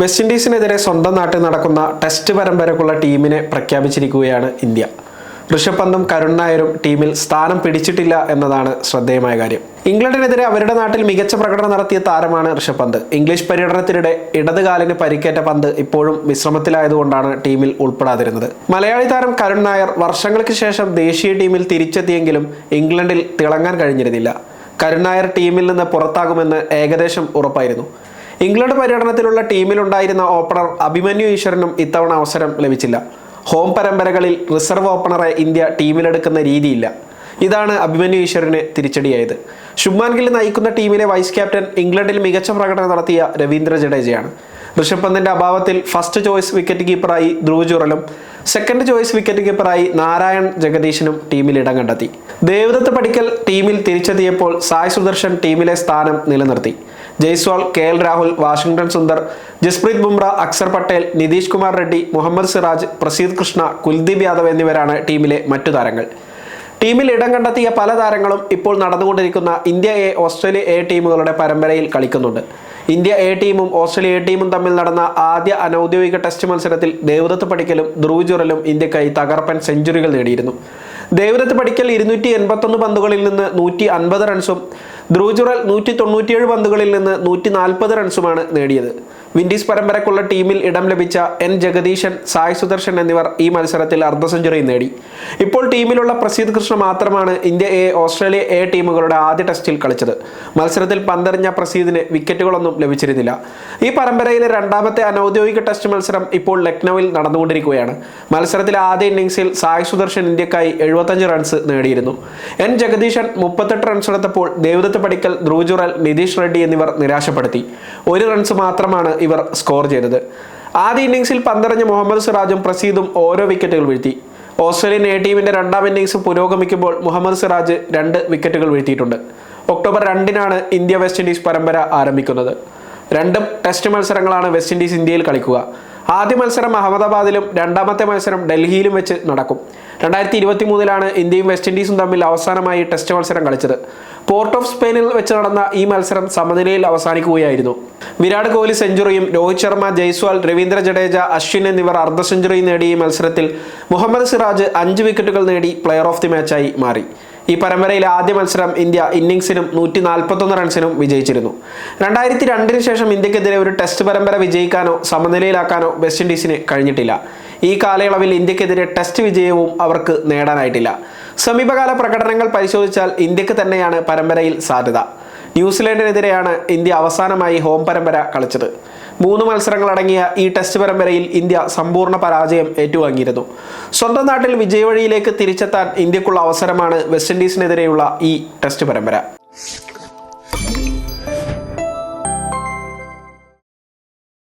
West ഇൻഡീസിനെതിരെ സ്വന്തം നാട്ടിൽ നടക്കുന്ന ടെസ്റ്റ് പരമ്പരക്കുള്ള ടീമിനെ പ്രഖ്യാപിച്ചിരിക്കുകയാണ് ഇന്ത്യ. ഋഷഭ് പന്തും കരുൺ നായരും ടീമിൽ സ്ഥാനം പിടിച്ചിട്ടില്ല എന്നതാണ് ശ്രദ്ധേയമായ കാര്യം. ഇംഗ്ലണ്ടിനെതിരെ അവരുടെ നാട്ടിൽ മികച്ച പ്രകടനം നടത്തിയ താരമാണ് ഋഷഭ് പന്ത്. ഇംഗ്ലീഷ് പര്യടനത്തിനിടെ ഇടതുകാലിന് പരിക്കേറ്റ പന്ത് ഇപ്പോഴും വിശ്രമത്തിലായതുകൊണ്ടാണ് ടീമിൽ ഉൾപ്പെടാതിരുന്നത്. മലയാളി താരം കരുൺ നായർ വർഷങ്ങൾക്ക് ശേഷം ദേശീയ ടീമിൽ തിരിച്ചെത്തിയെങ്കിലും ഇംഗ്ലണ്ടിൽ തിളങ്ങാൻ കഴിഞ്ഞിരുന്നില്ല. കരുൺ നായർ ടീമിൽ നിന്ന് പുറത്താകുമെന്ന് ഏകദേശം ഉറപ്പായിരുന്നു. ഇംഗ്ലണ്ട് പര്യടനത്തിലുള്ള ടീമിലുണ്ടായിരുന്ന ഓപ്പണർ അഭിമന്യു ഈശ്വരനും ഇത്തവണ അവസരം ലഭിച്ചില്ല. ഹോം പരമ്പരകളിൽ റിസർവ് ഓപ്പണറെ ഇന്ത്യ ടീമിലെടുക്കുന്ന രീതിയില്ല. ഇതാണ് അഭിമന്യു ഈശ്വരന് തിരിച്ചടിയായത്. ശുഭ്മാൻ ഗിൽ നയിക്കുന്ന ടീമിലെ വൈസ് ക്യാപ്റ്റൻ ഇംഗ്ലണ്ടിൽ മികച്ച പ്രകടനം നടത്തിയ രവീന്ദ്ര ജഡേജയാണ്. ഋഷഭ് പന്തിന്റെ അഭാവത്തിൽ ഫസ്റ്റ് ചോയ്സ് വിക്കറ്റ് കീപ്പറായി ധ്രുവ് ചുറലും സെക്കൻഡ് ചോയ്സ് വിക്കറ്റ് കീപ്പറായി നാരായൺ ജഗദീശനും ടീമിൽ ഇടം കണ്ടെത്തി. ദേവദത്ത് പടിക്കൽ ടീമിൽ തിരിച്ചെത്തിയപ്പോൾ സായ് സുദർശൻ ടീമിലെ സ്ഥാനം നിലനിർത്തി. Jaiswal K L Rahul Washington Sundar Jasprit Bumrah Axar Patel Nitish Kumar Reddy Mohammed Siraj Prasidh Krishna Kuldeep Yadav എന്നിവരാണ് ടീമിലെ മറ്റു താരങ്ങൾ. ടീമിൽ ഇടം കണ്ടെത്തിയ പല താരങ്ങളും ഇപ്പോൾ നടന്നുകൊണ്ടിരിക്കുന്ന ഇന്ത്യ എ ഓസ്ട്രേലിയ എ ടീമുകളുടെ പരമ്പരയിൽ കളിക്കുന്നുണ്ട്. ഇന്ത്യ എ ടീമും ഓസ്ട്രേലിയ എ ടീമും തമ്മിൽ നടന്ന ആദ്യ അനൌദ്യോഗിക ടെസ്റ്റ് മത്സരത്തിൽ ദേവദത്ത് പടിക്കലും ധ്രുവ് ജുറലും ഇന്ത്യക്കായി തകർപ്പൻ സെഞ്ചുറികൾ നേടിയിരുന്നു. ദേവദത്ത് പടിക്കൽ ഇരുന്നൂറ്റി എൺപത്തൊന്ന് പന്തുകളിൽ നിന്ന് നൂറ്റി അൻപത് റൺസും ധ്രുവ് ജുറൽ നൂറ്റി തൊണ്ണൂറ്റിയേഴ് പന്തുകളിൽ നിന്ന് നൂറ്റി നാൽപ്പത് റൺസുമാണ് നേടിയത്. വിൻഡീസ് പരമ്പരക്കുള്ള ടീമിൽ ഇടം ലഭിച്ച എൻ ജഗദീശൻ സായ് സുദർശൻ എന്നിവർ ഈ മത്സരത്തിൽ അർദ്ധ സെഞ്ചുറി നേടി. ഇപ്പോൾ ടീമിലുള്ള പ്രസീദ് കൃഷ്ണ മാത്രമാണ് ഇന്ത്യ എ ഓസ്ട്രേലിയ എ ടീമുകളുടെ ആദ്യ ടെസ്റ്റിൽ കളിച്ചത്. മത്സരത്തിൽ പന്തെറിഞ്ഞ പ്രസീദിന് വിക്കറ്റുകളൊന്നും ലഭിച്ചിരുന്നില്ല. ഈ പരമ്പരയിലെ രണ്ടാമത്തെ അനൌദ്യോഗിക ടെസ്റ്റ് മത്സരം ഇപ്പോൾ ലക്നൌവിൽ നടന്നുകൊണ്ടിരിക്കുകയാണ്. മത്സരത്തിലെ ആദ്യ ഇന്നിംഗ്സിൽ സായ് സുദർശൻ ഇന്ത്യക്കായി എഴുപത്തഞ്ച് റൺസ് നേടിയിരുന്നു. എൻ ജഗദീശൻ മുപ്പത്തെട്ട് റൺസ് എടുത്തപ്പോൾ ദേവദത്ത് പടിക്കൽ ധ്രുവ് ജുറൽ നിതീഷ് റെഡ്ഡി എന്നിവർ നിരാശപ്പെടുത്തി. ഒരു റൺസ് മാത്രമാണ് ഇവർ സ്കോർ ചെയ്തത്. ആദ്യ ഇന്നിംഗ്സിൽ പന്തെറിഞ്ഞ മുഹമ്മദ് സിറാജും പ്രസീദും ഓരോ വിക്കറ്റുകൾ വീഴ്ത്തി. ഓസ്ട്രേലിയൻ എ ടീമിന്റെ രണ്ടാം ഇന്നിംഗ്സ് പുരോഗമിക്കുമ്പോൾ മുഹമ്മദ് സിറാജ് രണ്ട് വിക്കറ്റുകൾ വീഴ്ത്തിയിട്ടുണ്ട്. ഒക്ടോബർ രണ്ടിനാണ് ഇന്ത്യ വെസ്റ്റ് ഇൻഡീസ് പരമ്പര ആരംഭിക്കുന്നത്. രണ്ടും ടെസ്റ്റ് മത്സരങ്ങളാണ് വെസ്റ്റ് ഇൻഡീസ് ഇന്ത്യയിൽ കളിക്കുക. ആദ്യ മത്സരം അഹമ്മദാബാദിലും രണ്ടാമത്തെ മത്സരം ഡൽഹിയിലും വെച്ച് നടക്കും. രണ്ടായിരത്തി ഇരുപത്തി മൂന്നിലാണ് ഇന്ത്യയും വെസ്റ്റ് ഇൻഡീസും തമ്മിൽ അവസാനമായി ടെസ്റ്റ് മത്സരം കളിച്ചത്. പോർട്ട് ഓഫ് സ്പെയിനിൽ വെച്ച് നടന്ന ഈ മത്സരം സമനിലയിൽ അവസാനിക്കുകയായിരുന്നു. വിരാട് കോഹ്ലി സെഞ്ചുറിയും രോഹിത് ശർമ്മ ജയ്സ്വാൾ രവീന്ദ്ര ജഡേജ അശ്വിൻ എന്നിവർ അർദ്ധ സെഞ്ചുറി നേടിയ ഈ മത്സരത്തിൽ മുഹമ്മദ് സിറാജ് അഞ്ച് വിക്കറ്റുകൾ നേടി പ്ലെയർ ഓഫ് ദി മാച്ചായി മാറി. ഈ പരമ്പരയിലെ ആദ്യ മത്സരം ഇന്ത്യ ഇന്നിങ്സിനും നൂറ്റി നാൽപ്പത്തൊന്ന് റൺസിനും വിജയിച്ചിരുന്നു. രണ്ടായിരത്തി രണ്ടിന് ശേഷം ഇന്ത്യക്കെതിരെ ഒരു ടെസ്റ്റ് പരമ്പര വിജയിക്കാനോ സമനിലയിലാക്കാനോ വെസ്റ്റ് ഇൻഡീസിന് കഴിഞ്ഞിട്ടില്ല. ഈ കാലയളവിൽ ഇന്ത്യക്കെതിരെ ടെസ്റ്റ് വിജയവും അവർക്ക് നേടാനായിട്ടില്ല. സമീപകാല പ്രകടനങ്ങൾ പരിശോധിച്ചാൽ ഇന്ത്യയ്ക്ക് തന്നെയാണ് പരമ്പരയിൽ സാധ്യത. ന്യൂസിലൻഡിനെതിരെയാണ് ഇന്ത്യ അവസാനമായി ഹോം പരമ്പര കളിച്ചത്. മൂന്ന് മത്സരങ്ങളടങ്ങിയ ഈ ടെസ്റ്റ് പരമ്പരയിൽ ഇന്ത്യ സമ്പൂർണ പരാജയം ഏറ്റുവാങ്ങിയിരുന്നു. സ്വന്തം നാട്ടിൽ വിജയവഴിയിലേക്ക് തിരിച്ചെത്താൻ ഇന്ത്യക്കുള്ള അവസരമാണ് വെസ്റ്റ് ഇൻഡീസിനെതിരെയുള്ള ഈ ടെസ്റ്റ് പരമ്പര.